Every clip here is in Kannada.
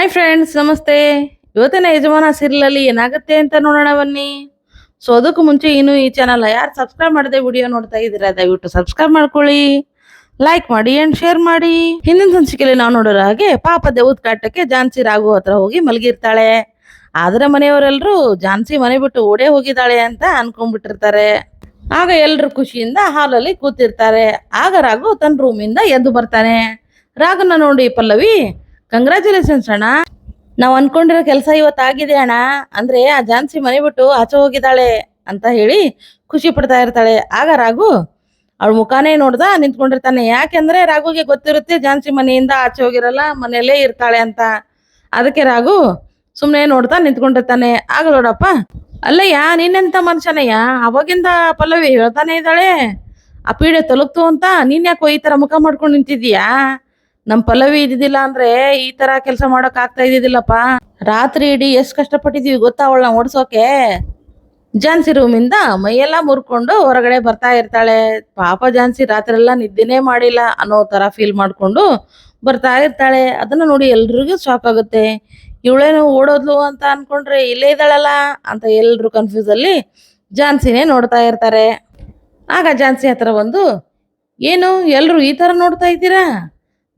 ಹಾಯ್ ಫ್ರೆಂಡ್ಸ್ ನಮಸ್ತೆ. ಇವತ್ತಿನ ಯಜಮಾನ ಸೀರಿಯಲಲ್ಲಿ ಏನಾಗುತ್ತೆ ಅಂತ ನೋಡೋಣ ಬನ್ನಿ. ಸೊ ಅದಕ್ಕೂ ಮುಂಚೆ ಇನ್ನು ಈ ಚಾನಲ್ ಯಾರು ಸಬ್ಸ್ಕ್ರೈಬ್ ಮಾಡದೆ ವಿಡಿಯೋ ನೋಡ್ತಾ ಇದ್ದೀರಾ, ದಯವಿಟ್ಟು ಸಬ್ಸ್ಕ್ರೈಬ್ ಮಾಡ್ಕೊಳ್ಳಿ. ಲೈಕ್ ಮಾಡಿ ಅಂಡ್ ಶೇರ್ ಮಾಡಿ. ಹಿಂದಿನ ಸಂಚಿಕೆಯಲ್ಲಿ ನಾವು ನೋಡೋರ ಹಾಗೆ ಪಾಪ ದೇವದ ಕಾಟಕ್ಕೆ ಝಾನ್ಸಿ ರಾಘು ಹತ್ರ ಹೋಗಿ ಮಲಗಿರ್ತಾಳೆ. ಆದ್ರೆ ಮನೆಯವರೆಲ್ಲರೂ ಝಾನ್ಸಿ ಮನೆ ಬಿಟ್ಟು ಓಡೇ ಹೋಗಿದ್ದಾಳೆ ಅಂತ ಅನ್ಕೊಂಡ್ಬಿಟ್ಟಿರ್ತಾರೆ. ಆಗ ಎಲ್ಲರೂ ಖುಷಿಯಿಂದ ಹಾಲಲ್ಲಿ ಕೂತಿರ್ತಾರೆ. ಆಗ ರಾಘು ತನ್ನ ರೂಮಿಂದ ಎದ್ದು ಬರ್ತಾನೆ. ರಾಘುನ ನೋಡಿ ಪಲ್ಲವಿ ಕಂಗ್ರ್ಯಾಚುಲೇಷನ್ಸ್ ಅಣ್ಣ. ನಾವು ಅನ್ಕೊಂಡಿರೋ ಕೆಲಸ ಇವತ್ತು ಆಗಿದೆ ಅಣ್ಣ. ಅಂದ್ರೆ ಆ ಝಾನ್ಸಿ ಮನೆ ಬಿಟ್ಟು ಆಚೆ ಹೋಗಿದ್ದಾಳೆ ಅಂತ ಹೇಳಿ ಖುಷಿ ಪಡ್ತಾ ಇರ್ತಾಳೆ. ಆಗ ರಾಘು, ಅವಳು ಮುಖಾನೇ ನೋಡ್ದ ನಿಂತ್ಕೊಂಡಿರ್ತಾನೆ. ಯಾಕೆಂದ್ರೆ ರಾಘುಗೆ ಗೊತ್ತಿರುತ್ತೆ ಝಾನ್ಸಿ ಮನೆಯಿಂದ ಆಚೆ ಹೋಗಿರಲ್ಲ, ಮನೆಯಲ್ಲೇ ಇರ್ತಾಳೆ ಅಂತ. ಅದಕ್ಕೆ ರಾಘು ಸುಮ್ಮನೆ ನೋಡ್ತಾ ನಿಂತ್ಕೊಂಡಿರ್ತಾನೆ. ಆಗ ನೋಡಪ್ಪ, ಅಲ್ಲಯ್ಯ, ನೀನೆಂತ ಮನುಷ್ಯನಯ್ಯ? ಅವಾಗಿಂದ ಪಲ್ಲವಿ ಹೇಳ್ತಾನೆ ಇದ್ದಾಳೆ. ಆ ಪೀಡೆ ತಲುಪ್ತು ಅಂತ ನೀನ್ ಯಾಕೋ ಈ ತರ ಮುಖ ಮಾಡ್ಕೊಂಡು ನಿಂತಿದೀಯಾ ನಮ್ ಪಲ್ಲವಿ ಇದ್ದಿದ್ದಿಲ್ಲ ಅಂದ್ರೆ ಈ ತರ ಕೆಲಸ ಮಾಡೋಕ್ ಆಗ್ತಾ ಇದ್ದಿದ್ದಿಲ್ಲಪ್ಪ. ರಾತ್ರಿ ಇಡೀ ಎಷ್ಟ್ ಕಷ್ಟಪಟ್ಟಿದೀವಿ ಗೊತ್ತಾ ಅವಳನ್ನ ಓಡಿಸೋಕೆ? ಜಾನ್ಸಿ ರೂಮಿಂದ ಮೈಯೆಲ್ಲ ಮುರ್ಕೊಂಡು ಹೊರಗಡೆ ಬರ್ತಾ ಇರ್ತಾಳೆ. ಪಾಪ ಜಾನ್ಸಿ ರಾತ್ರಿ ಎಲ್ಲ ನಿದ್ದೆನೇ ಮಾಡಿಲ್ಲ ಅನ್ನೋ ತರ ಫೀಲ್ ಮಾಡ್ಕೊಂಡು ಬರ್ತಾ ಇರ್ತಾಳೆ. ಅದನ್ನ ನೋಡಿ ಎಲ್ರಿಗೂ ಶಾಕ್ ಆಗುತ್ತೆ. ಇವಳೇನು ಓಡೋದ್ಲು ಅಂತ ಅನ್ಕೊಂಡ್ರೆ ಇಲ್ಲೇ ಇದ್ದಾಳಲ್ಲ ಅಂತ ಎಲ್ರು ಕನ್ಫ್ಯೂಸ್ ಅಲ್ಲಿ ಜಾನ್ಸಿನೇ ನೋಡ್ತಾ ಇರ್ತಾರೆ. ಆಗ ಜಾನ್ಸಿ ಹತ್ರ ಬಂದು, ಏನು, ಎಲ್ರು ಈ ತರ ನೋಡ್ತಾ ಇದ್ದೀರಾ?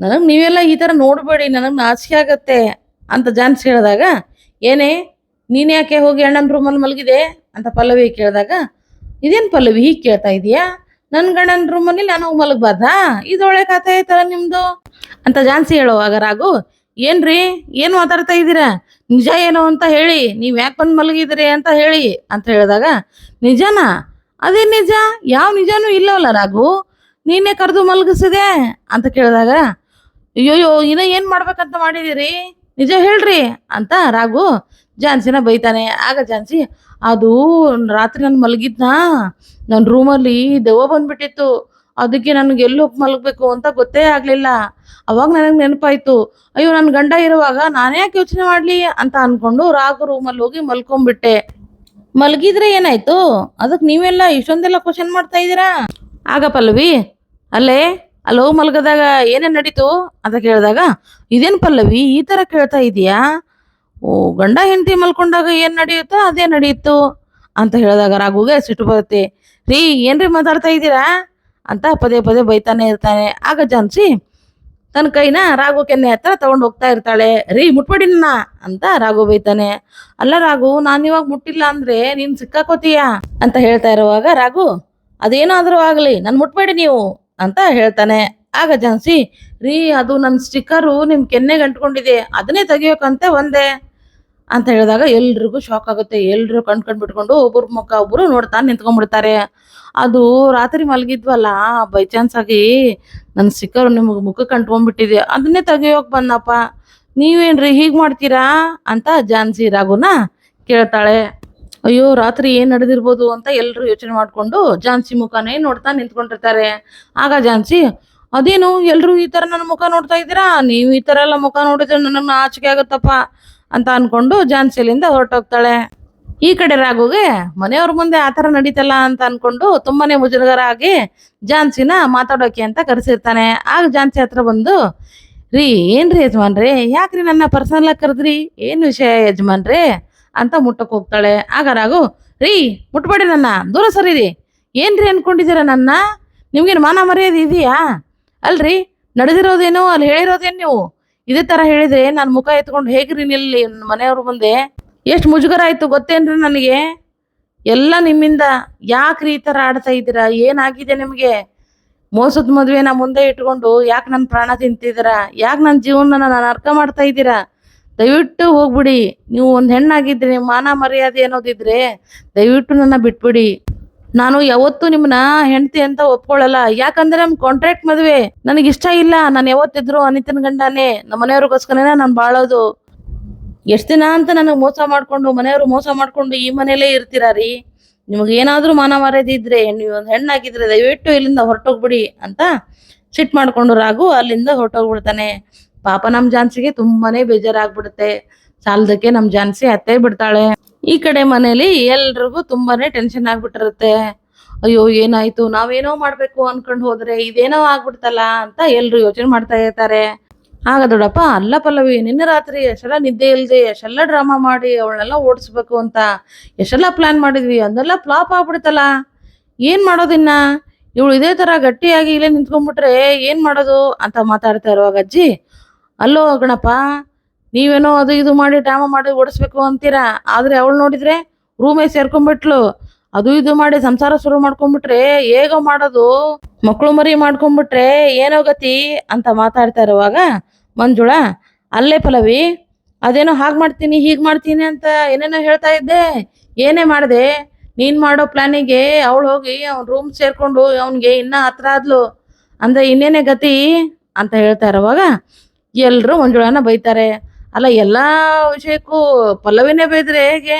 ನನಗ್ ನೀವೆಲ್ಲ ಈ ತರ ನೋಡಬೇಡಿ, ನನಗೆ ನಾಚಿಕೆ ಆಗತ್ತೆ ಅಂತ ಜಾನ್ಸಿ ಹೇಳಿದಾಗ, ಏನೇ, ನೀನು ಯಾಕೆ ಹೋಗಿ ಅಣ್ಣನ ರೂಮಲ್ಲಿ ಮಲಗಿದೆ ಅಂತ ಪಲ್ಲವಿ ಕೇಳಿದಾಗ, ಇದೇನ್ ಪಲ್ಲವಿ ಹೀಗೆ ಕೇಳ್ತಾ ಇದೀಯಾ? ನನ್ನ ಗಂಡನ ರೂಮಲ್ಲಿ ನಾನು ಹೋಗಿ ಮಲಗಬಾರ್ದಾ ಇದೊಳ್ಳೆ ಕಥೆ ಐತಲ್ಲ ನಿಮ್ಮದು ಅಂತ ಜಾನ್ಸಿ ಹೇಳುವಾಗ, ರಾಘು, ಏನ್ರಿ, ಏನು ಮಾತಾಡ್ತಾ ಇದ್ದೀರಾ? ನಿಜ ಏನು ಅಂತ ಹೇಳಿ, ನೀವು ಯಾಕೆ ಬಂದು ಮಲಗಿದ್ರಿ ಅಂತ ಹೇಳಿ ಅಂತ ಹೇಳಿದಾಗ, ನಿಜನಾ? ಅದೇ ನಿಜ, ಯಾವ ನಿಜನೂ ಇಲ್ಲವಲ್ಲ ರಾಘು? ನೀನೇ ಕರೆದು ಮಲಗಿಸಿದೆ ಅಂತ ಕೇಳಿದಾಗ ಅಯ್ಯೋಯ್ಯೋ, ಇನ್ನ ಏನ್ ಮಾಡ್ಬೇಕಂತ ಮಾಡಿದಿರಿ? ನಿಜ ಹೇಳ್ರಿ ಅಂತ ರಾಘು ಝಾನ್ಸಿನ ಬೈತಾನೆ. ಆಗ ಝಾನ್ಸಿ, ಅದು ರಾತ್ರಿ ನಾನು ಮಲಗಿದ್ನಾ? ನನ್ನ ರೂಮಲ್ಲಿ ದೆವ್ವ ಬಂದ್ಬಿಟ್ಟಿತ್ತು. ಅದಕ್ಕೆ ನನಗೆ ಎಲ್ಲಿ ಹೋಗಿ ಮಲಗಬೇಕು ಅಂತ ಗೊತ್ತೇ ಆಗಲಿಲ್ಲ. ಅವಾಗ ನನಗೆ ನೆನಪಾಯ್ತು. ಅಯ್ಯೋ ನನ್ನ ಗಂಡ ಇರುವಾಗ ನಾನೇ ಯಾಕೆ ಯೋಚನೆ ಮಾಡ್ಲಿ? ಅಂತ ಅನ್ಕೊಂಡು ರಾಘು ರೂಮಲ್ಲಿ ಹೋಗಿ ಮಲ್ಕೊಂಡ್ಬಿಟ್ಟೆ ಮಲಗಿದ್ರೆ ಏನಾಯ್ತು? ಅದಕ್ಕೆ ನೀವೆಲ್ಲ ಇಷ್ಟೊಂದೆಲ್ಲ ಕ್ವಶನ್ ಮಾಡ್ತಾ ಇದ್ದೀರಾ? ಆಗ ಪಲ್ಲವಿ, ಅಲ್ಲೇ ಅಲ್ಲಿ ಮಲಗದಾಗ ಏನೇನ್ ನಡೀತು? ಅಂತ ಕೇಳಿದಾಗ, ಇದೇನ್ ಪಲ್ಲವಿ, ಈ ತರ ಕೇಳ್ತಾ ಇದೀಯಾ ಓ, ಗಂಡ ಹೆಂಡತಿ ಮಲ್ಕೊಂಡಾಗ ಏನ್ ನಡೆಯುತ್ತೋ ಅದೇ ನಡೆಯಿತು ಅಂತ ಹೇಳಿದಾಗ ರಾಘುಗೆ ಸಿಟ್ಟು ಬರುತ್ತೆ. ರೀ, ಏನ್ರಿ ಮಾತಾಡ್ತಾ ಇದ್ದೀರಾ? ಅಂತ ಪದೇ ಪದೇ ಬೈತಾನೆ ಇರ್ತಾನೆ. ಆಗ ಜಾನ್ಸಿ ತನ್ನ ಕೈನ ರಾಘು ಕೆನ್ನೆ ಹತ್ರ ತಗೊಂಡು ಹೋಗ್ತಾ ಇರ್ತಾಳೆ. ರೀ, ಮುಟ್ಬೇಡಿ ನನ್ನ ಅಂತ ರಾಘು ಬೈತಾನೆ. ಅಲ್ಲ ರಾಘು, ನಾನು ಇವಾಗ ಮುಟ್ಟಿಲ್ಲ ಅಂದ್ರೆ ನೀನ್ ಸಿಕ್ಕಾಕೋತೀಯಾ? ಅಂತ ಹೇಳ್ತಾ ಇರುವಾಗ ರಾಘು, ಅದೇನಾದ್ರೂ ಆಗ್ಲಿ, ನಾನು ಮುಟ್ಬೇಡಿ ನೀವು. ಅಂತ ಹೇಳ್ತಾನೆ. ಆಗ ಜಾನ್ಸಿ ರೀ, ಅದು ನನ್ನ ಸ್ಟಿಕ್ಕರು ನಿಮ್ಮ ಕೆನ್ನೆಗೆ ಅಂಟ್ಕೊಂಡಿದೆ, ಅದನ್ನೇ ತೆಗಿಯೋಕಂತೆ ಒಂದೇ ಅಂತ ಹೇಳಿದಾಗ ಎಲ್ರಿಗೂ ಶಾಕ್ ಆಗುತ್ತೆ. ಎಲ್ಲರೂ ಕಣ್ ಕಣ್ ಬಿಟ್ಕೊಂಡು ಒಬ್ಬರ ಮುಖ ಒಬ್ಬರು ನೋಡ್ತಾ ನಿಂತ್ಕೊಂಡ್ಬಿಡ್ತಾರೆ. ಅದು ರಾತ್ರಿ ಮಲಗಿದ್ವಲ್ಲ ಬೈ ಚಾನ್ಸ್ ಆಗಿ ನನ್ನ ಸ್ಟಿಕ್ಕರ್ ನಿಮಗೆ ಮುಖಕ್ಕೆ ಅಂಟ್ಕೊಂಡ್ಬಿಟ್ಟಿದೆ ಅದನ್ನೇ ತೆಗಿಯೋಕೆ ಬಂದಪ್ಪ. ನೀವೇನ್ರಿ ಹೀಗೆ ಮಾಡ್ತೀರಾ? ಅಂತ ಜಾನ್ಸಿ ರಾಘುನ ಕೇಳ್ತಾಳೆ. ಅಯ್ಯೋ, ರಾತ್ರಿ ಏನ್ ನಡೆದಿರ್ಬೋದು ಅಂತ ಎಲ್ಲರೂ ಯೋಚನೆ ಮಾಡ್ಕೊಂಡು ಜಾನ್ಸಿ ಮುಖನೇ ನೋಡ್ತಾ ನಿಂತ್ಕೊಂಡಿರ್ತಾರೆ. ಆಗ ಜಾನ್ಸಿ, ಅದೇನು ಎಲ್ಲರೂ ಈ ತರ ನನ್ನ ಮುಖ ನೋಡ್ತಾ ಇದ್ದೀರಾ? ನೀವು ಈ ತರ ಎಲ್ಲ ಮುಖ ನೋಡಿದ್ರೆ ನನಗೆ ಆಚೆಗೆ ಆಗುತ್ತಪ್ಪ ಅಂತ ಅನ್ಕೊಂಡು ಜಾನ್ಸಿಲಿಂದ ಹೊರಟೋಗ್ತಾಳೆ. ಈ ಕಡೆ ರಾಘುಗೆ, ಮನೆಯವ್ರ ಮುಂದೆ ಆ ಥರ ನಡೀತಲ್ಲ ಅಂತ ಅನ್ಕೊಂಡು ತುಂಬಾನೇ ಮುಜುಗರ ಆಗಿ ಜಾನ್ಸಿನ ಮಾತಾಡೋಕೆ ಅಂತ ಕರೆಸಿರ್ತಾನೆ. ಆಗ ಜಾನ್ಸಿ ಹತ್ರ ಬಂದು, ರೀ, ಏನ್ರಿ ಯಜಮಾನ್ರಿ, ಯಾಕ್ರಿ ನನ್ನ ಪರ್ಸನಲ್ ಆಗಿ ಕರೆದ್ರಿ? ಏನ್ ವಿಷಯ ಯಜಮಾನ್ರಿ? ಅಂತ ಮುಟ್ಟಕ್ಕೆ ಹೋಗ್ತಾಳೆ. ಆಗ ರಾಘು, ರೀ ಮುಟ್ಬೇಡಿ ನನ್ನ, ದೂರ ಸರಿರಿ ಏನ್ರಿ ಅನ್ಕೊಂಡಿದ್ದೀರ ನನ್ನ? ನಿಮ್ಗೇನು ಮಾನ ಮರ್ಯಾದೆ ಇದೆಯಾ? ಅಲ್ರಿ, ನಡೆದಿರೋದೇನು, ಅಲ್ಲಿ ಹೇಳಿರೋದೇನು ನೀವು? ಇದೇ ತರ ಹೇಳಿದ್ರೆ ನಾನು ಮುಖ ಎತ್ಕೊಂಡು ಹೇಗ್ರಿ ನಿಲ್ಲಿ ಮನೆಯವ್ರ ಮುಂದೆ? ಎಷ್ಟು ಮುಜುಗರ ಆಯ್ತು ಗೊತ್ತೇನ್ರಿ ನನಗೆ? ಎಲ್ಲ ನಿಮ್ಮಿಂದ ಯಾಕ್ರಿ ಈ ಥರ ಆಡ್ತಾ ಇದ್ದೀರಾ? ಏನಾಗಿದೆ ನಿಮಗೆ? ಮೋಸದ ಮದ್ವೆನ ಮುಂದೆ ಇಟ್ಕೊಂಡು ಯಾಕೆ ನನ್ನ ಪ್ರಾಣ ತಿಂತಿದ್ದೀರಾ? ಯಾಕೆ ನನ್ನ ಜೀವನ ನಾನು ಅರ್ಥ ಮಾಡ್ತಾ ಇದ್ದೀರಾ? ದಯವಿಟ್ಟು ಹೋಗ್ಬಿಡಿ. ನೀವು ಒಂದು ಹೆಣ್ಣಾಗಿದ್ರೆ ಮಾನ ಮರ್ಯಾದೆ ಅನ್ನೋದಿದ್ರೆ ದಯವಿಟ್ಟು ನನ್ನ ಬಿಟ್ಬಿಡಿ. ನಾನು ಯಾವತ್ತೂ ನಿಮ್ಮನ್ನ ಹೆಂಡತಿ ಅಂತ ಒಪ್ಕೊಳ್ಳಲ್ಲ. ಯಾಕಂದ್ರೆ ನಮ್ ಕಾಂಟ್ರಾಕ್ಟ್ ಮದ್ವೆ. ನನಗೆ ಇಷ್ಟ ಇಲ್ಲ. ನಾನು ಯಾವತ್ತಿದ್ರು ಅನಿತನ ಗಂಡನೇ. ನಮ್ಮ ಮನೆಯವ್ರಿಗೋಸ್ಕರನೇ ನಾನು ಬಾಳೋದು. ಎಷ್ಟ್ ದಿನ ಅಂತ ನನಗೆ ಮೋಸ ಮಾಡ್ಕೊಂಡು, ಮನೆಯವರು ಮೋಸ ಮಾಡ್ಕೊಂಡು ಈ ಮನೇಲೇ ಇರ್ತೀರಾ ರೀ? ನಿಮಗೆ ಏನಾದರೂ ಮಾನ ಮರ್ಯಾದೆ ಇದ್ರೆ, ನೀವು ಒಂದು ಹೆಣ್ಣಾಗಿದ್ರೆ ದಯವಿಟ್ಟು ಇಲ್ಲಿಂದ ಹೊರಟೋಗ್ಬಿಡಿ ಅಂತ ಸಿಟ್ ಮಾಡ್ಕೊಂಡು ರಾಗು ಅಲ್ಲಿಂದ ಹೊರಟೋಗ್ಬಿಡ್ತಾನೆ. ಪಾಪ ನಮ್ ಜಾನ್ಸಿಗೆ ತುಂಬಾನೇ ಬೇಜಾರಾಗ್ಬಿಡುತ್ತೆ. ಸಾಲದಕ್ಕೆ ನಮ್ ಜಾನ್ಸಿ ಅತ್ತೆ ಬಿಡ್ತಾಳೆ. ಈ ಕಡೆ ಮನೇಲಿ ಎಲ್ರಿಗೂ ತುಂಬಾನೇ ಟೆನ್ಷನ್ ಆಗ್ಬಿಟ್ಟಿರುತ್ತೆ. ಅಯ್ಯೋ, ಏನಾಯ್ತು? ನಾವೇನೋ ಮಾಡ್ಬೇಕು ಅನ್ಕೊಂಡು ಹೋದ್ರೆ ಇದೇನೋ ಆಗ್ಬಿಡ್ತಲ್ಲ ಅಂತ ಎಲ್ರು ಯೋಚನೆ ಮಾಡ್ತಾ ಇರ್ತಾರೆ. ಆಗ ದೊಡ್ಡಪ್ಪ, ಅಲ್ಲ ಪಲ್ಲವಿ, ನಿನ್ನೆ ರಾತ್ರಿ ಎಷ್ಟೆಲ್ಲ ನಿದ್ದೆ ಇಲ್ದೆ ಎಷ್ಟೆಲ್ಲ ಡ್ರಾಮಾ ಮಾಡಿ ಅವಳನ್ನೆಲ್ಲ ಓಡಿಸ್ಬೇಕು ಅಂತ ಎಷ್ಟೆಲ್ಲ ಪ್ಲಾನ್ ಮಾಡಿದ್ವಿ. ಅದೆಲ್ಲ ಫ್ಲಾಪ್ ಆಗ್ಬಿಡ್ತಲ್ಲ ಏನ್ ಮಾಡೋದಿನ್ನ ಇವಳು ಇದೇ ತರ ಗಟ್ಟಿಯಾಗಿ ಇಲ್ಲೇ ನಿಂತ್ಕೊಂಡ್ಬಿಟ್ರೆ ಏನ್ ಮಾಡೋದು? ಅಂತ ಮಾತಾಡ್ತಾ ಇರುವಾಗ, ಅಜ್ಜಿ ಅಲ್ಲೋ ಗಣಪ, ನೀವೇನೋ ಅದು ಇದು ಮಾಡಿ ಡ್ರಾಮಾ ಮಾಡಿ ಓಡಿಸ್ಬೇಕು ಅಂತೀರಾ? ಆದ್ರೆ ಅವಳು ನೋಡಿದ್ರೆ ರೂಮೇ ಸೇರ್ಕೊಂಡ್ಬಿಟ್ಲು. ಅದು ಇದು ಮಾಡಿ ಸಂಸಾರ ಶುರು ಮಾಡ್ಕೊಂಡ್ಬಿಟ್ರೆ ಹೇಗೋ ಮಾಡೋದು. ಮಕ್ಕಳು ಮರಿ ಮಾಡ್ಕೊಂಡ್ಬಿಟ್ರೆ ಏನೋ ಗತಿ ಅಂತ ಮಾತಾಡ್ತಾ ಇರುವಾಗ, ಮಂಜುಳ, ಅಲ್ಲೇ ಪಲ್ಲವಿ, ಅದೇನೋ ಹಾಗೆ ಮಾಡ್ತೀನಿ, ಹೀಗೆ ಮಾಡ್ತೀನಿ ಅಂತ ಏನೇನೋ ಹೇಳ್ತಾ ಇದ್ದೆ. ಏನೇ ಮಾಡಿದೆ, ನೀನು ಮಾಡೋ ಪ್ಲಾನಿಗೆ ಅವಳು ಹೋಗಿ ಅವ್ನ ರೂಮ್ ಸೇರ್ಕೊಂಡು ಅವನಿಗೆ ಇನ್ನೂ ಹತ್ರ ಆದ್ಲು. ಅಂದರೆ ಇನ್ನೇನೇ ಗತಿ ಅಂತ ಹೇಳ್ತಾ ಇರುವಾಗ ಎಲ್ರು ಮಂಜುಳಾನ ಬೈತಾರೆ. ಅಲ್ಲ, ಎಲ್ಲ ವಿಷಯಕ್ಕೂ ಪಲ್ಲವಿನೇ ಬೈದ್ರೆ ಹೇಗೆ?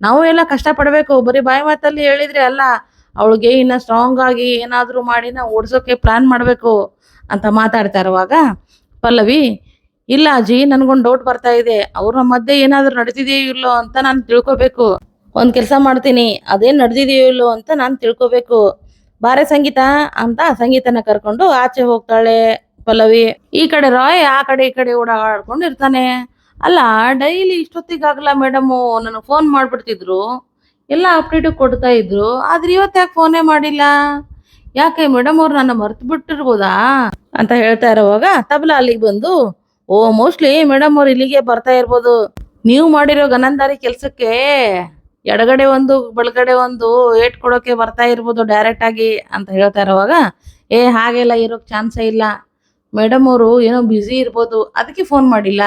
ನಾವು ಎಲ್ಲ ಕಷ್ಟ ಪಡ್ಬೇಕು ಬರೀ ಬಾಯಿ ಮಾತಲ್ಲಿ ಹೇಳಿದ್ರೆ ಅಲ್ಲ, ಅವಳಿಗೆ ಇನ್ನ ಸ್ಟ್ರಾಂಗ್ ಆಗಿ ಏನಾದರೂ ಮಾಡಿ ನಾವು ಓಡಿಸೋಕೆ ಪ್ಲಾನ್ ಮಾಡಬೇಕು ಅಂತ ಮಾತಾಡ್ತಾ ಇರುವಾಗ, ಪಲ್ಲವಿ, ಇಲ್ಲ ಅಜ್ಜಿ, ನನ್ಗೊಂದು ಡೌಟ್ ಬರ್ತಾ ಇದೆ. ಅವ್ರ ಮಧ್ಯೆ ಏನಾದರೂ ನಡೆದಿದೆಯೋ ಇಲ್ಲೋ ಅಂತ ನಾನು ತಿಳ್ಕೊಬೇಕು. ಒಂದು ಕೆಲಸ ಮಾಡ್ತೀನಿ. ಅದೇನು ನಡೆದಿದೆಯೋ ಇಲ್ಲೋ ಅಂತ ನಾನು ತಿಳ್ಕೊಬೇಕು. ಬಾರೆ ಸಂಗೀತ ಅಂತ ಸಂಗೀತನ ಕರ್ಕೊಂಡು ಆಚೆ ಹೋಗ್ತಾಳೆ. ಪಲ್ಲವಿ. ಈ ಕಡೆ ರಾಯ್, ಆ ಕಡೆ ಈ ಕಡೆ ಓಡಾಡ್ಕೊಂಡು ಇರ್ತಾನೆ. ಅಲ್ಲ, ಡೈಲಿ ಇಷ್ಟೊತ್ತಿಗಾಗಲ್ಲ ಮೇಡಮ್ ನನಗೆ ಫೋನ್ ಮಾಡ್ಬಿಡ್ತಿದ್ರು. ಎಲ್ಲ ಅಪ್ಡೇಟ್ ಕೊಡ್ತಾ ಇದ್ರು. ಆದ್ರೆ ಇವತ್ತು ಯಾಕೆ ಫೋನೇ ಮಾಡಿಲ್ಲ? ಯಾಕೆ ಮೇಡಮ್ ಅವ್ರು ನನ್ನ ಮರ್ತು ಬಿಟ್ಟಿರ್ಬೋದಾ? ಅಂತ ಹೇಳ್ತಾ ಇರೋವಾಗ ತಬಲಾ ಅಲ್ಲಿಗೆ ಬಂದು, ಓ ಮೋಸ್ಟ್ಲಿ ಮೇಡಮ್ ಅವ್ರು ಇಲ್ಲಿಗೆ ಬರ್ತಾ ಇರ್ಬೋದು. ನೀವು ಮಾಡಿರೋ ಗನಂದಾರಿ ಕೆಲ್ಸಕ್ಕೆ ಎಡಗಡೆ ಒಂದು, ಬಲಗಡೆ ಒಂದು, ಏಟ್ ಕೊಡೋಕೆ ಬರ್ತಾ ಇರ್ಬೋದು ಡೈರೆಕ್ಟ್ ಆಗಿ, ಅಂತ ಹೇಳ್ತಾ ಇರೋವಾಗ, ಏ, ಹಾಗೆಲ್ಲ ಇರೋಕ್ ಚಾನ್ಸೇ ಇಲ್ಲ. ಮೇಡಮ್ ಅವರು ಏನೋ ಬ್ಯುಸಿ ಇರ್ಬೋದು, ಅದಕ್ಕೆ ಫೋನ್ ಮಾಡಿಲ್ಲ.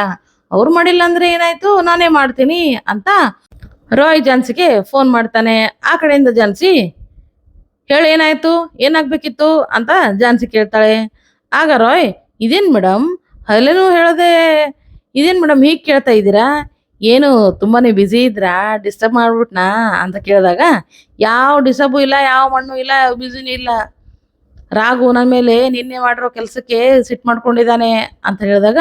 ಅವ್ರು ಮಾಡಿಲ್ಲ ಅಂದ್ರೆ ಏನಾಯ್ತು? ನಾನೇ ಮಾಡ್ತೀನಿ ಅಂತ ರಾಯ್ ಜಾನ್ಸಿಗೆ ಫೋನ್ ಮಾಡ್ತಾನೆ. ಆ ಕಡೆಯಿಂದ ಜಾನ್ಸಿ ಹೇಳಿ, ಏನಾಯ್ತು? ಏನಾಗ್ಬೇಕಿತ್ತು? ಅಂತ ಜಾನ್ಸಿ ಕೇಳ್ತಾಳೆ. ಆಗ ರಾಯ್ ಇದೇನು ಮೇಡಮ್? ಅಲ್ಲೇನು ಹೇಳದೆ, ಇದೇನು ಮೇಡಮ್ ಹೀಗೆ ಕೇಳ್ತಾ ಇದ್ದೀರಾ? ಏನು ತುಂಬಾನೇ ಬ್ಯುಸಿ ಇದ್ರಾ ಡಿಸ್ಟರ್ಬ್ ಮಾಡ್ಬಿಟ್ನಾ? ಅಂತ ಕೇಳಿದಾಗ, ಯಾವ ಡಿಸ್ಟರ್ಬು ಇಲ್ಲ, ಯಾವ ಮಣ್ಣು ಇಲ್ಲ, ಬ್ಯುಸಿನೂ ಇಲ್ಲ. ರಾಘು ನನ್ನ ಮೇಲೆ ನಿನ್ನೆ ಮಾಡಿರೋ ಕೆಲಸಕ್ಕೆ ಸಿಟ್ಟು ಮಾಡ್ಕೊಂಡಿದ್ದಾನೆ ಅಂತ ಹೇಳಿದಾಗ,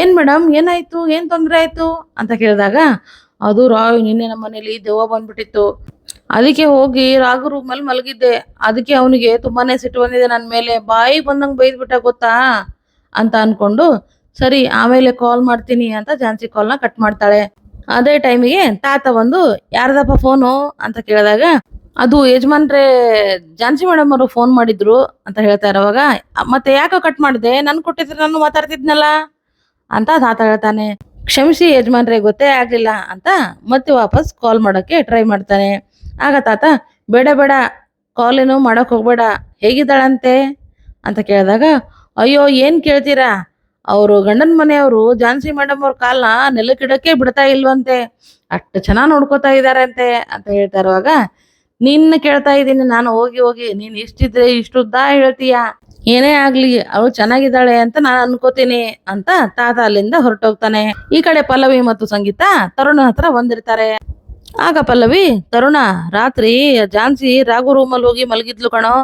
ಏನು ಮೇಡಮ್ ಏನಾಯ್ತು? ಏನು ತೊಂದರೆ ಆಯಿತು? ಅಂತ ಕೇಳಿದಾಗ, ಅದು ರಾವ್ ನಿನ್ನೆ ನಮ್ಮ ಮನೇಲಿ ದೆವ್ವ ಬಂದ್ಬಿಟ್ಟಿತ್ತು. ಅದಕ್ಕೆ ಹೋಗಿ ರಾಘು ರೂಮಲ್ಲಿ ಮಲಗಿದ್ದೆ. ಅದಕ್ಕೆ ಅವನಿಗೆ ತುಂಬಾನೇ ಸಿಟ್ಟು ಬಂದಿದೆ ನನ್ನ ಮೇಲೆ. ಬಾಯಿ ಬಂದಂಗೆ ಬೈದ್ಬಿಟ್ಟ, ಗೊತ್ತಾ? ಅಂತ ಅನ್ಕೊಂಡು, ಸರಿ, ಆಮೇಲೆ ಕಾಲ್ ಮಾಡ್ತೀನಿ ಅಂತ ಜಾನ್ಸಿ ಕಾಲ್ನ ಕಟ್ ಮಾಡ್ತಾಳೆ. ಅದೇ ಟೈಮಿಗೆ ತಾತ ಬಂದು, ಯಾರ್ದಪ್ಪ ಫೋನು ಅಂತ ಕೇಳಿದಾಗ ಅದು ಯಜಮಾನ್ರೆ, ಜಾನ್ಸಿ ಮೇಡಮ್ ಅವರು ಫೋನ್ ಮಾಡಿದ್ರು ಅಂತ ಹೇಳ್ತಾ ಇರೋವಾಗ, ಮತ್ತೆ ಯಾಕೋ ಕಟ್ ಮಾಡಿದೆ? ನನ್ ಕೊಟ್ಟಿದ್ರೆ ನಾನು ಮಾತಾಡ್ತಿದ್ನಲ್ಲ? ಅಂತ ತಾತ ಹೇಳ್ತಾನೆ. ಕ್ಷಮಿಸಿ ಯಜಮಾನ್ರೆ, ಗೊತ್ತೇ ಆಗ್ಲಿಲ್ಲ ಅಂತ ಮತ್ತೆ ವಾಪಸ್ ಕಾಲ್ ಮಾಡೋಕೆ ಟ್ರೈ ಮಾಡ್ತಾನೆ. ಆಗ ತಾತ, ಬೇಡ ಬೇಡ ಕಾಲ್ ಏನು ಮಾಡಕ್ ಹೋಗ್ಬೇಡ. ಹೇಗಿದ್ದಾಳಂತೆ? ಅಂತ ಕೇಳಿದಾಗ, ಅಯ್ಯೋ, ಏನ್ ಕೇಳ್ತೀರಾ? ಅವರು ಗಂಡನ ಮನೆಯವರು ಜಾನ್ಸಿ ಮೇಡಮ್ ಅವ್ರ ಕಾಲ್ನ ನೆಲಕ್ಕಿಡಕ್ಕೆ ಬಿಡ್ತಾ ಇಲ್ವಂತೆ. ಅಷ್ಟು ಚೆನ್ನಾಗಿ ನೋಡ್ಕೋತಾ ಇದಾರಂತೆ ಅಂತ ಹೇಳ್ತಾ ಇರುವಾಗ ನಿನ್ನ ಕೇಳ್ತಾ ಇದ್ದೀನಿ, ನಾನು ಹೋಗಿ ಹೋಗಿ, ನೀನ್ ಇಷ್ಟಿದ್ರೆ ಇಷ್ಟುದ್ದ ಹೇಳ್ತೀಯ? ಏನೇ ಆಗ್ಲಿ, ಅವಳು ಚೆನ್ನಾಗಿದ್ದಾಳೆ ಅಂತ ನಾನು ಅನ್ಕೋತೀನಿ ಅಂತ ತಾತ ಅಲ್ಲಿಂದ ಹೊರಟೋಗ್ತಾನೆ. ಈ ಕಡೆ ಪಲ್ಲವಿ ಮತ್ತು ಸಂಗೀತ ತರುಣ ಹತ್ರ ಬಂದಿರ್ತಾರೆ. ಆಗ ಪಲ್ಲವಿ, ತರುಣ, ರಾತ್ರಿ, ಜಾನ್ಸಿ, ರಾಘು ರೂಮಲ್ಲಿ ಹೋಗಿ ಮಲಗಿದ್ಲು ಕಣೋ.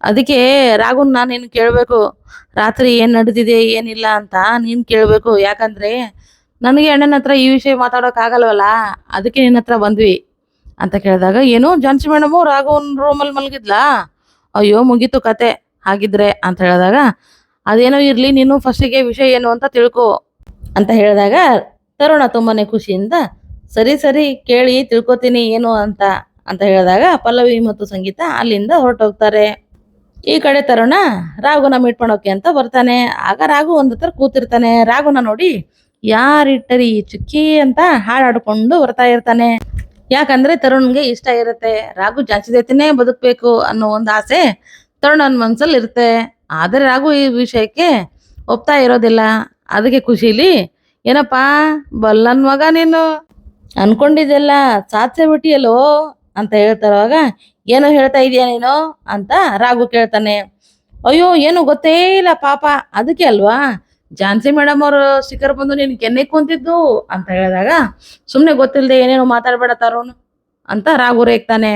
ಅದಕ್ಕೆ, ರಾಘುನ್ ನಾನು ನಿನ್ ಕೇಳಬೇಕು. ರಾತ್ರಿ ಏನು ನಡೆದಿದೆ, ಏನಿಲ್ಲ ಅಂತ ನೀನು ಕೇಳಬೇಕು. ಯಾಕಂದ್ರೆ, ನನಗೆ ಅಣ್ಣನ ಹತ್ರ ಈ ವಿಷಯ ಮಾತಾಡೋಕ್ಕಾಗಲ್ವಲ್ಲ ಅದಕ್ಕೆ ನಿನ್ನ ಹತ್ರ ಬಂದ್ವಿ. ಅಂತ ಕೇಳಿದಾಗ, ಏನು ಜಾನ್ಸಿ ಮೇಡಮು, ರಾಘವನ್ ರೂಮಲ್ಲಿ ಮಲಗಿದ್ಲಾ? ಅಯ್ಯೋ, ಮುಗೀತು ಕತೆ, ಹಾಗಿದ್ರೆ, ಅಂತ ಹೇಳಿದಾಗ, ಅದೇನೋ ಇರ್ಲಿ, ನೀನು ಫಸ್ಟಿಗೆ ವಿಷಯ ಏನು ಅಂತ ತಿಳ್ಕೊ, ಅಂತ ಹೇಳಿದಾಗ, ತರುಣ ತುಂಬಾನೇ ಖುಷಿಯಿಂದ, ಸರಿ ಸರಿ, ಕೇಳಿ, ತಿಳ್ಕೊತೀನಿ, ಏನು ಅಂತ ಅಂತ ಹೇಳಿದಾಗ, ಪಲ್ಲವಿ ಮತ್ತು ಸಂಗೀತ ಅಲ್ಲಿಂದ ಹೊರಟೋಗ್ತಾರೆ. ಈ ಕಡೆ ತರುಣ ರಾಘುನ ಮೀಟ್ ಮಾಡೋಕೆ ಅಂತ ಬರ್ತಾನೆ. ಆಗ ರಾಘು ಒಂದ್ ಹತ್ರ ಕೂತಿರ್ತಾನೆ. ರಾಘುನ ನೋಡಿ, ಯಾರಿಟ್ಟರಿ ಚುಕ್ಕಿ ಅಂತ ಹಾಡಾಡ್ಕೊಂಡು ಬರ್ತಾ ಇರ್ತಾನೆ. ಯಾಕಂದ್ರೆ ತರುಣ್ಗೆ ಇಷ್ಟ ಇರುತ್ತೆ. ರಾಘು ಜಾಸ್ತಿ ಜೊತೆನೇ ಬದುಕಬೇಕು ಅನ್ನೋ ಒಂದು ಆಸೆ ತರುಣನ ಮನಸ್ಸಲ್ಲಿ ಇರುತ್ತೆ. ಆದರೆ ರಾಘು ಈ ವಿಷಯಕ್ಕೆ ಒಪ್ತಾ ಇರೋದಿಲ್ಲ. ಅದಕ್ಕೆ ಖುಷಿಲಿ, ಏನಪ್ಪಾ, ಬಲ್ಲನ್ ಮಗ ನೀನು? ಅನ್ಕೊಂಡಿದ್ದೆಲ್ಲ ಸಾಧ್ಯ ಬಿಟ್ಟಿಯಲ್ಲೋ? ಅಂತ ಹೇಳ್ತಾರವಾಗ, ಏನೋ ಹೇಳ್ತಾ ಇದೀಯ ನೀನು? ಅಂತ ರಾಘು ಕೇಳ್ತಾನೆ. ಅಯ್ಯೋ, ಏನು ಗೊತ್ತೇ ಇಲ್ಲ ಪಾಪ. ಅದಕ್ಕೆ ಅಲ್ವಾ? ಜಾನ್ಸಿ ಮೇಡಮ್ ಅವರು ಸ್ಟಿಕರ್ ಬಂದು ನೀನು ಕೆನ್ನೆ ಕುಂತಿದ್ದು ಅಂತ ಹೇಳಿದಾಗ ಸುಮ್ಮನೆ ಗೊತ್ತಿಲ್ಲದೆ ಏನೇನೋ ಮಾತಾಡಬೇಡ ತರೋನು ಅಂತ ರಾಘು ರೇಗ್ತಾನೆ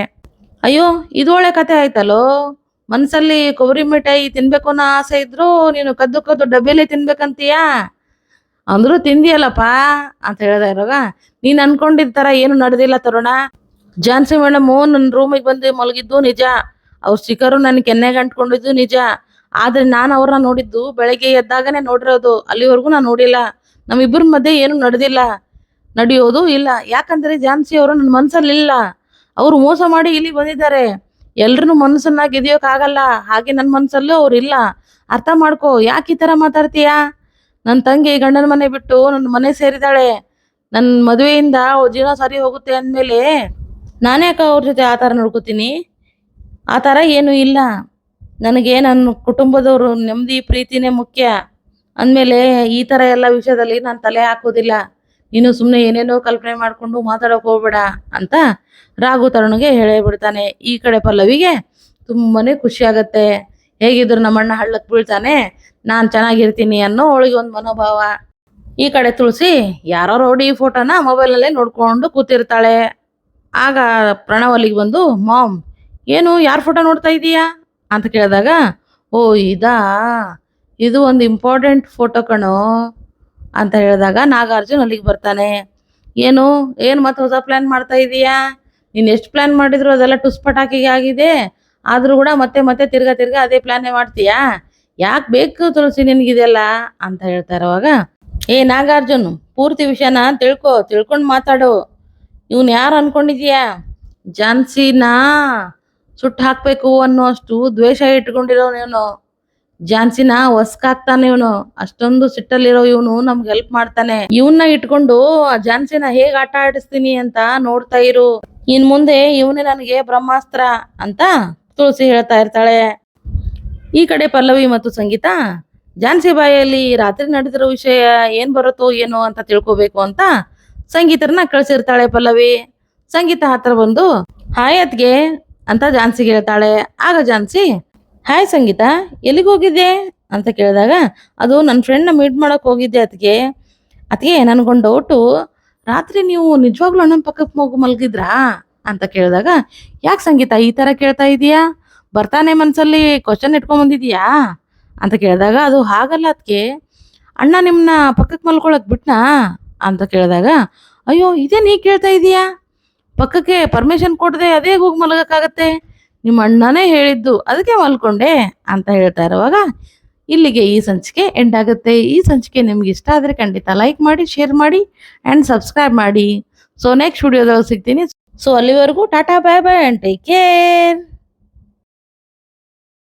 ಅಯ್ಯೋ, ಇದು ಒಳ್ಳೆ ಕತೆ ಆಯ್ತಲ್ಲೋ? ಮನ್ಸಲ್ಲಿ ಕೊಬ್ಬರಿ ಮಿಠಾಯಿ ತಿನ್ಬೇಕು ಅನ್ನೋ ಆಸೆ ಇದ್ರು ನೀನು ಕದ್ದು ಕದ್ದು ಡಬ್ಬಿಯಲ್ಲಿ ತಿನ್ಬೇಕಂತೀಯಾ? ಅಂದ್ರು ತಿಂದಿಯಲ್ಲಪ್ಪ ಅಂತ ಹೇಳ್ದ ಇರುವಾಗ ನೀನ್ ಅನ್ಕೊಂಡಿದ್ ತರ ಏನು ನಡೆದಿಲ್ಲ ತರುಣ. ಜಾನ್ಸಿ ಮೇಡಮ್ ನನ್ನ ರೂಮಿಗೆ ಬಂದು ಮಲಗಿದ್ದು ನಿಜ. ಅವ್ರ ಸ್ಟಿಕರು ನನ್ ಕೆನ್ನೆಗೆ ಅಂಟ್ಕೊಂಡಿದ್ದು ನಿಜ. ಆದ್ರೆ ನಾನು ಅವ್ರನ್ನ ನೋಡಿದ್ದು ಬೆಳಗ್ಗೆ ಎದ್ದಾಗನೇ ನೋಡಿರೋದು, ಅಲ್ಲಿವರೆಗೂ ನಾನು ನೋಡಿಲ್ಲ. ನಮ್ಮಿಬ್ಬರ ಮಧ್ಯೆ ಏನು ನಡೆದಿಲ್ಲ. ನಡೆಯೋದು ಇಲ್ಲ. ಯಾಕಂದ್ರೆ ಝಾನ್ಸಿ ಅವರು ನನ್ನ ಮನ್ಸಲ್ಲಿ ಇಲ್ಲ. ಅವರು ಮೋಸ ಮಾಡಿ ಇಲ್ಲಿ ಬಂದಿದ್ದಾರೆ. ಎಲ್ರೂ ಮನಸ್ಸನ್ನ ಗೆದಿಯೋಕ್ಕಾಗಲ್ಲ ಹಾಗೆ ನನ್ನ ಮನಸ್ಸಲ್ಲೂ ಅವ್ರು ಇಲ್ಲ. ಅರ್ಥ ಮಾಡ್ಕೋ. ಯಾಕೆ ಈ ತರ ಮಾತಾಡ್ತೀಯಾ? ನನ್ನ ತಂಗಿ ಗಂಡನ ಮನೆ ಬಿಟ್ಟು ನನ್ನ ಮನೆ ಸೇರಿದಾಳೆ. ನನ್ನ ಮದುವೆಯಿಂದ ಜೀವನ ಸರಿ ಹೋಗುತ್ತೆ ಅಂದಮೇಲೆ ನಾನ್ಯಾಕೆ ಅವ್ರ ಜೊತೆ ಆ ಥರ ನೋಡ್ಕೋತೀನಿ? ಆ ಥರ ಏನೂ ಇಲ್ಲ. ನನಗೆ ನನ್ನ ಕುಟುಂಬದವರು ನೆಮ್ಮದಿ, ಪ್ರೀತಿನೇ ಮುಖ್ಯ. ಅಂದಮೇಲೆ ಈ ಥರ ಎಲ್ಲ ವಿಷಯದಲ್ಲಿ ನಾನು ತಲೆ ಹಾಕೋದಿಲ್ಲ. ನೀನು ಸುಮ್ಮನೆ ಏನೇನೋ ಕಲ್ಪನೆ ಮಾಡಿಕೊಂಡು ಮಾತಾಡೋಕೆ ಹೋಗ್ಬೇಡ ಅಂತ ರಾಘು ತರುಣಿಗೆ ಹೇಳೇ ಬಿಡ್ತಾನೆ ಈ ಕಡೆ ಪಲ್ಲವಿಗೆ ತುಂಬಾನೇ ಖುಷಿ ಆಗತ್ತೆ. ಹೇಗಿದ್ರು ನಮ್ಮಣ್ಣ ಹಳ್ಳಕ್ಕೆ ಬೀಳ್ತಾನೆ. ನಾನು ಚೆನ್ನಾಗಿರ್ತೀನಿ ಅನ್ನೋ ಅವಳಿಗೆ ಒಂದು ಮನೋಭಾವ. ಈ ಕಡೆ ತುಳಸಿ ಯಾರೋ ರೌಡಿ ಫೋಟೋನ ಮೊಬೈಲಲ್ಲೇ ನೋಡ್ಕೊಂಡು ಕೂತಿರ್ತಾಳೆ. ಆಗ ಪ್ರಣವಲ್ಲಿಗೆ ಬಂದು, ಮಾಮ್, ಏನು ಯಾರ ಫೋಟೋ ನೋಡ್ತಾ ಇದೀಯಾ? ಅಂತ ಕೇಳಿದಾಗ, ಓ, ಇದಾ? ಇದು ಒಂದು ಇಂಪಾರ್ಟೆಂಟ್ ಫೋಟೋ ಕಣೋ, ಅಂತ ಹೇಳಿದಾಗ ನಾಗಾರ್ಜುನ್ ಅಲ್ಲಿಗೆ ಬರ್ತಾನೆ. ಏನು? ಏನು ಮತ್ತೆ ಹೊಸ ಪ್ಲ್ಯಾನ್ ಮಾಡ್ತಾ ಇದೀಯಾ? ನೀನು ಎಷ್ಟು ಪ್ಲ್ಯಾನ್ ಮಾಡಿದ್ರು ಅದೆಲ್ಲ ಟುಸ್ ಪಟಾಕಿಗೆ ಆಗಿದೆ. ಆದರೂ ಕೂಡ ಮತ್ತೆ ಮತ್ತೆ ತಿರ್ಗಾ ತಿರ್ಗಾ ಅದೇ ಪ್ಲ್ಯಾನೇ ಮಾಡ್ತೀಯಾ? ಯಾಕೆ ಬೇಕು ತುಳಸಿ ನಿನಗಿದೆಲ್ಲ ಅಂತ ಹೇಳ್ತಾ ಇರುವಾಗ, ಏ, ನಾಗಾರ್ಜುನ್, ಪೂರ್ತಿ ವಿಷಯನ ತಿಳ್ಕೊ, ತಿಳ್ಕೊಂಡು ಮಾತಾಡು. ಇವನ್ ಯಾರು ಅನ್ಕೊಂಡಿದ್ಯಾ? ಜಾನ್ಸಿನ. ಸುಟ್ಟು ಹಾಕ್ಬೇಕು ಅನ್ನೋ ಅಷ್ಟು ದ್ವೇಷ ಇಟ್ಕೊಂಡಿರೋನು ಇವನು. ಜಾನ್ಸಿನ ಹೊಸ್ಕಾಗ್ತಾನೆ ಇವನು. ಅಷ್ಟೊಂದು ಸಿಟ್ಟಲ್ಲಿರೋ ಇವನು ನಮ್ಗೆ ಹೆಲ್ಪ್ ಮಾಡ್ತಾನೆ. ಇವನ್ನ ಇಟ್ಕೊಂಡು ಆ ಜಾನ್ಸಿನ ಹೇಗ್ ಆಟ ಆಡಿಸ್ತೀನಿ ಅಂತ ನೋಡ್ತಾ ಇರು. ಇನ್ ಮುಂದೆ ಇವನೇ ನನಗೆ ಬ್ರಹ್ಮಾಸ್ತ್ರ ಅಂತ ತುಳಸಿ ಹೇಳ್ತಾ ಇರ್ತಾಳೆ. ಈ ಕಡೆ ಪಲ್ಲವಿ ಮತ್ತು ಸಂಗೀತ ಜಾನ್ಸಿ ಬಾಯಲ್ಲಿ ರಾತ್ರಿ ನಡೆದಿರೋ ವಿಷಯ ಏನ್ ಬರುತ್ತೋ ಏನೋ ಅಂತ ತಿಳ್ಕೊಬೇಕು ಅಂತ ಸಂಗೀತರನ್ನ ಕಳ್ಸಿರ್ತಾಳೆ ಪಲ್ಲವಿ. ಸಂಗೀತ ಹತ್ರ ಬಂದು, ಹಾಯ್ ಅತ್ಗೆ ಅಂತ ಜಾನ್ಸಿ ಹೇಳ್ತಾಳೆ ಆಗ ಜಾನ್ಸಿ, ಹಾಯ್ ಸಂಗೀತ, ಎಲ್ಲಿಗೆ ಹೋಗಿದ್ದೆ ಅಂತ ಕೇಳಿದಾಗ, ಅದು ನನ್ನ ಫ್ರೆಂಡ್ನ ಮೀಟ್ ಮಾಡೋಕೆ ಹೋಗಿದ್ದೆ ಅದಕ್ಕೆ ಅದಕ್ಕೆ ನನ್ಗೊಂದು ಡೌಟು ರಾತ್ರಿ ನೀವು ನಿಜವಾಗ್ಲೂ ಅಣ್ಣನ ಪಕ್ಕಕ್ಕೆ ಮಗು ಮಲಗಿದ್ರಾ? ಅಂತ ಕೇಳಿದಾಗ, ಯಾಕೆ ಸಂಗೀತ, ಈ ಥರ ಕೇಳ್ತಾ ಇದೀಯಾ ಬರ್ತಾನೆ ಮನಸ್ಸಲ್ಲಿ ಕ್ವಶನ್ ಇಟ್ಕೊಂಬಂದಿದೀಯಾ ಅಂತ ಕೇಳಿದಾಗ, ಅದು ಹಾಗಲ್ಲ ಅದಕ್ಕೆ ಅಣ್ಣ ನಿಮ್ಮನ್ನ ಪಕ್ಕಕ್ಕೆ ಮಲ್ಕೊಳಕ್ ಬಿಟ್ನಾ? ಅಂತ ಕೇಳಿದಾಗ, ಅಯ್ಯೋ, ಇದೇ ನೀ ಕೇಳ್ತಾ ಇದೀಯಾ ಪಕ್ಕಕ್ಕೆ ಪರ್ಮಿಷನ್ ಕೊಡದೆ ಅದೇ ಹೋಗಿ ಮಲಗಕ್ಕಾಗತ್ತೆ? ನಿಮ್ಮ ಅಣ್ಣನೇ ಹೇಳಿದ್ದು, ಅದಕ್ಕೆ ಮಲ್ಕೊಂಡೆ ಅಂತ ಹೇಳ್ತಾ ಇರುವಾಗ, ಇಲ್ಲಿಗೆ ಈ ಸಂಚಿಕೆ ಎಂಡ್ ಆಗುತ್ತೆ. ಈ ಸಂಚಿಕೆ ನಿಮ್ಗೆ ಇಷ್ಟ ಆದರೆ ಖಂಡಿತ ಲೈಕ್ ಮಾಡಿ ಶೇರ್ ಮಾಡಿ ಆ್ಯಂಡ್ ಸಬ್ಸ್ಕ್ರೈಬ್ ಮಾಡಿ. ಸೊ ನೆಕ್ಸ್ಟ್ ವಿಡಿಯೋದಲ್ಲಿ ಸಿಗ್ತೀನಿ. ಸೊ ಅಲ್ಲಿವರೆಗೂ tata bye bye and take care